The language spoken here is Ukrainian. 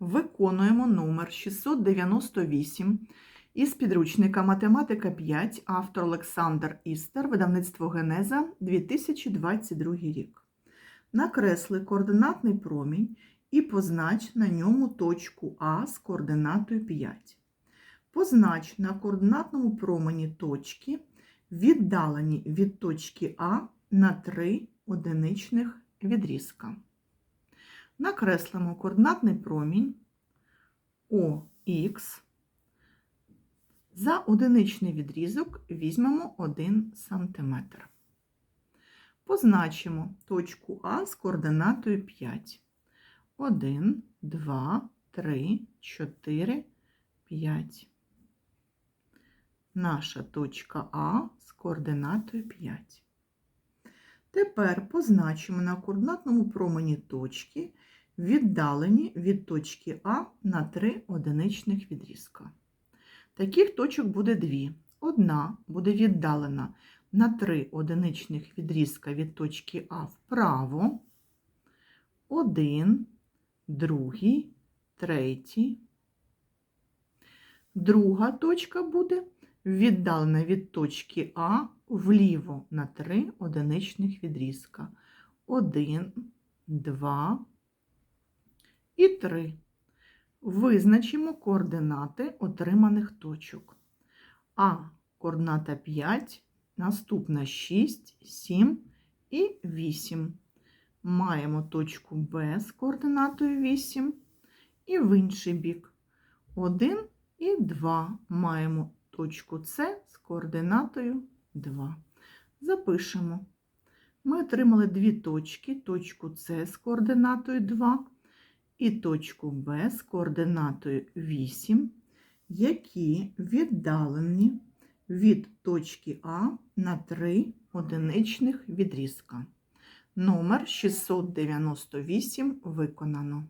Виконуємо номер 698 із підручника Математика 5, автор Олександр Істер, видавництво Генеза, 2022 рік. Накресли координатний промінь і познач на ньому точку А з координатою 5. Познач на координатному промені точки, віддалені від точки А на 3 одиничних відрізка. Накреслимо координатний промінь ОХ. За одиничний відрізок візьмемо 1 см. Позначимо точку А з координатою 5. 1, 2, 3, 4, 5. Наша точка А з координатою 5. Тепер позначимо на координатному промені точки, віддалені від точки А на 3 одиничних відрізка. Таких точок буде дві. Одна буде віддалена на 3 одиничних відрізка від точки А вправо, один, другий, третій. Друга точка буде віддалена від точки А вліво на 3 одиничних відрізка. 1, 2 і 3. Визначимо координати отриманих точок. А координата 5, наступна 6, 7 і 8. Маємо точку Б з координатою 8 і в інший бік 1 і 2 маємо точку С з координатою 2. Запишемо. Ми отримали дві точки, точку С з координатою 2 і точку Б з координатою 8, які віддалені від точки А на 3 одиничних відрізка. Номер 698 виконано.